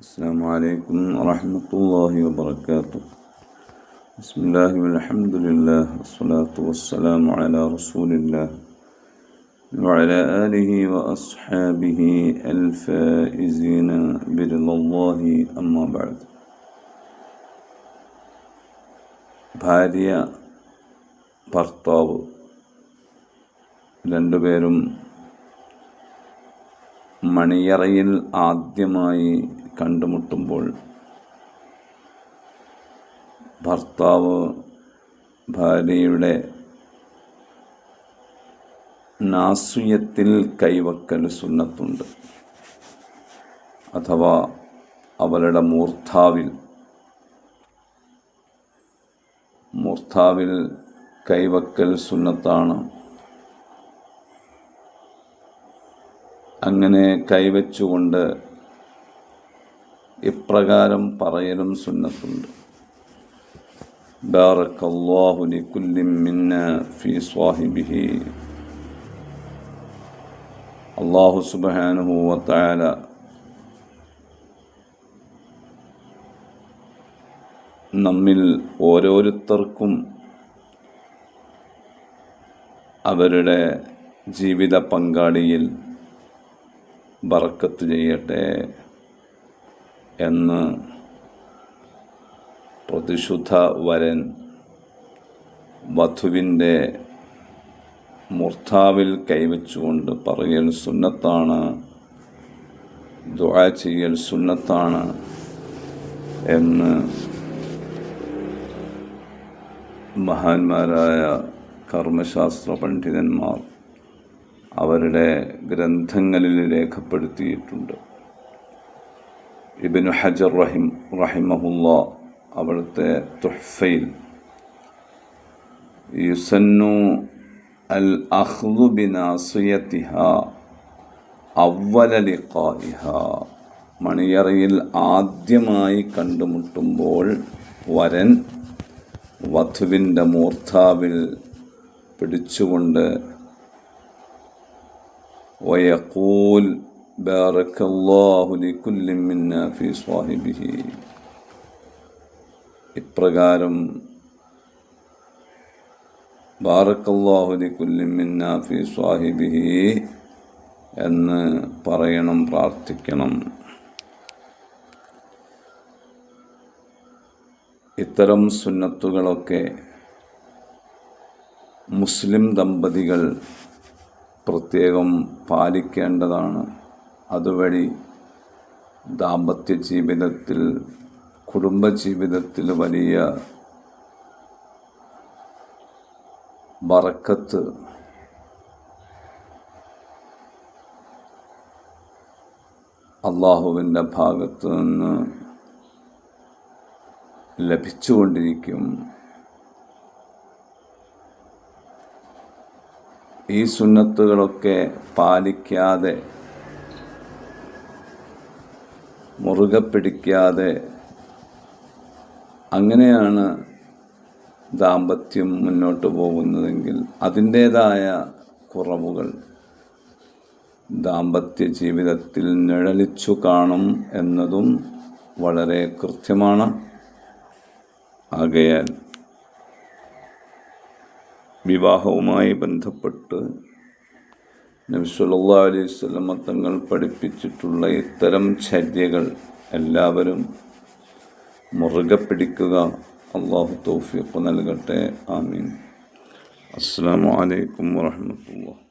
السلام عليكم ورحمة الله وبركاته بسم الله والحمد لله والصلاة والسلام على رسول الله وعلى آله وأصحابه الفائزين برضا الله أما بعد ഭാര്യ ഭർത്താവ് രണ്ടുപേരും മണിയറയിൽ ആദ്യമായി കണ്ടുമുട്ടുമ്പോൾ ഭർത്താവ് ഭാര്യയുടെ നാസുയത്തിൽ കൈവക്കൽ സുന്നത്തുണ്ട്. അഥവാ അവളുടെ മൂർത്താവിൽ മൂർത്താവിൽ കൈവക്കൽ സുന്നത്താണ്. അങ്ങനെ കൈവച്ചുകൊണ്ട് ഇപ്രകാരം പറയലും സുന്നത്തുണ്ട്. അള്ളാഹു സുബാനുഭൂവത്തായ നമ്മിൽ ഓരോരുത്തർക്കും അവരുടെ ജീവിത പങ്കാളിയിൽ ബറക്കത്ത് ചെയ്യട്ടെ. എന്ന് പ്രതിശുദ്ധ വരൻ വധുവിന്റെ മുർത്താവിൽ കൈവച്ചുകൊണ്ട് പറയൽ സുന്നത്താണ് ദുആ ചെയ്യൽ സുന്നത്താണ് എന്ന് മഹാന്മാരായ കർമ്മശാസ്ത്ര പണ്ഡിതന്മാർ അവരുടെ ഗ്രന്ഥങ്ങളിൽ രേഖപ്പെടുത്തിയിട്ടുണ്ട്. ഇബിനു ഹജർ റഹിം റഹിമഹുല്ല അവിടുത്തെ തുഹ്ഫയിൽ. യുസന്നു അൽ അഹ്ദു ബിനാസുയത്തിഹ അവലലിഖായിഹ മണിയറയിൽ ആദ്യമായി കണ്ടുമുട്ടുമ്പോൾ വരൻ വധുവിന്റെ മൂർധാവിൽ പിടിച്ചുകൊണ്ട് വയക്കൂൽ بارك الله لكل منا في صاحبه ഇപ്രകാരം ബാറക്കല്ലാഹു ലിക്കുല്ലി മിന്ന ഫി സ്വാഹിബിഹി എന്ന് പറയണം പ്രാർത്ഥിക്കണം ഇത്തരം സുന്നത്തുകളൊക്കെ മുസ്ലിം ദമ്പതികൾ പ്രത്യേകം പാലിക്കേണ്ടതാണ് അതുവഴി ദാമ്പത്യ ജീവിതത്തിൽ കുടുംബജീവിതത്തിൽ വലിയ ബറക്കത്ത് അള്ളാഹുവിന്റെ ഭാഗത്തു നിന്ന് ലഭിച്ചുകൊണ്ടിരിക്കും. ഈ സുന്നത്തുകളൊക്കെ പാലിക്കാതെ മുറുകെ അങ്ങനെയാണ് ദാമ്പത്യം മുന്നോട്ട് പോകുന്നതെങ്കിൽ അതിന്റേതായ കുറവുകൾ ദാമ്പത്യ ജീവിതത്തിൽ നിഴലിച്ചു കാണും എന്നതും വളരെ കൃത്യമാണ്. ആകയാൽ വിവാഹവുമായി ബന്ധപ്പെട്ട് നബിസ്വല്ലാ അലൈഹി സ്വലമ തങ്ങൾ പഠിപ്പിച്ചിട്ടുള്ള ഇത്തരം ചര്യകൾ എല്ലാവരും മുറുകെ പിടിക്കുക അള്ളാഹു തൗഫീഖ് നൽകട്ടെ. ആമീൻ. അസ്സാം വലൈക്കും വാഹമത്തുള്ള